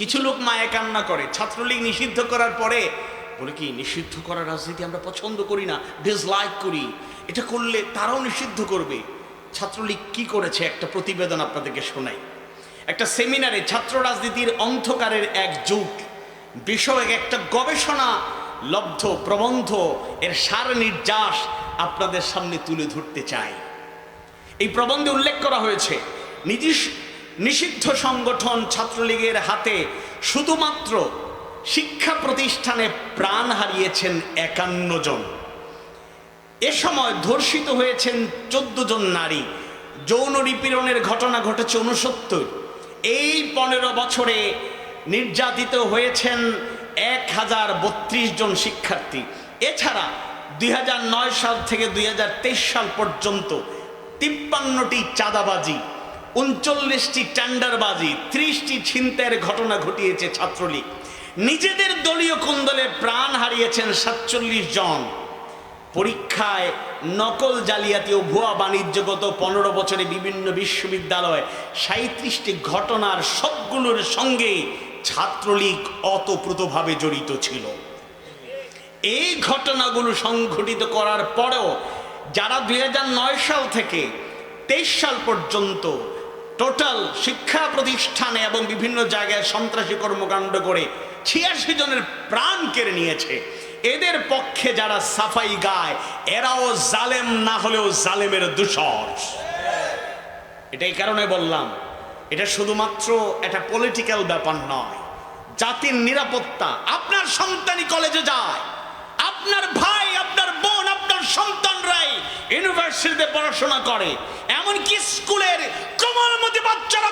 কিছু লোক মায়ে কান্না করে, ছাত্রলীগ নিষিদ্ধ করার পরে বলে কি, নিষিদ্ধ করার রাজনীতি আমরা পছন্দ করি না ডিসলাইক করি। এটা করলে তারাও নিষিদ্ধ করবে। ছাত্রলীগ কি করেছে একটা প্রতিবেদন আপনাদেরকে শোনাই। একটা সেমিনারে ছাত্র রাজনীতির অন্ধকারের এক যুগ, বিষয়ক একটা গবেষণা, লব্ধ, প্রবন্ধ, এর সার নির্যাস আপনাদের সামনে তুলে ধরতে চাই। এই প্রবন্ধে উল্লেখ করা হয়েছে নিজিস- নিষিদ্ধ সংগঠন ছাত্রলীগের হাতে শুধুমাত্র শিক্ষা প্রতিষ্ঠানে প্রাণ হারিয়েছেন একান্ন জন। এ সময় ধর্ষিত হয়েছেন চোদ্দ জন নারী। যৌন নিপীড়নের ঘটনা ঘটেছে উনসত্তর এই পনেরো বছরে নির্যাতিত হয়েছেন এক হাজার বত্রিশ জন শিক্ষার্থী। এছাড়া দুই হাজার নয় সাল থেকে দুই হাজার তেইশ সাল পর্যন্ত তিপ্পান্নটি চাঁদাবাজি উনচল্লিশটি টেন্ডারবাজি, ত্রিশটি ছিনতাইয়ের ঘটনা ঘটিয়েছে ছাত্রলীগ। নিজেদের দলীয় কুন্দলে প্রাণ হারিয়েছেন সাতচল্লিশ জন। পরীক্ষায় নকল জালিয়াতি ও ভুয়া বাণিজ্যগত পনেরো বছরে বিভিন্ন বিশ্ববিদ্যালয় সাঁত্রিশটি ঘটনার সবগুলোর সঙ্গে ছাত্রলীগ অতপ্রতভাবে জড়িত ছিল। এই ঘটনাগুলো সংঘটিত করার পরেও যারা দুই সাল থেকে তেইশ সাল পর্যন্ত টোটাল শিক্ষা প্রতিষ্ঠানে এবং বিভিন্ন জায়গায় সন্ত্রাসী কর্মকাণ্ড করে ছিয়াশি জনের প্রাণ কেড়ে নিয়েছে। এদের পক্ষে যারা সাফাই গায়, এরাও জালেম না হলেও জালেমের দূষর। এটা এই কারণে বললাম, এটা শুধুমাত্র একটা পলিটিক্যাল ব্যাপার নয়। জাতির নিরাপত্তা, আপনার সন্তানই কলেজে যায় আপনার ভাই আপনার বোন আপনার সন্তানরাই ইউনিভার্সিটিতে পড়াশোনা করে এমনকি স্কুলের কোমলমতি বাচ্চারা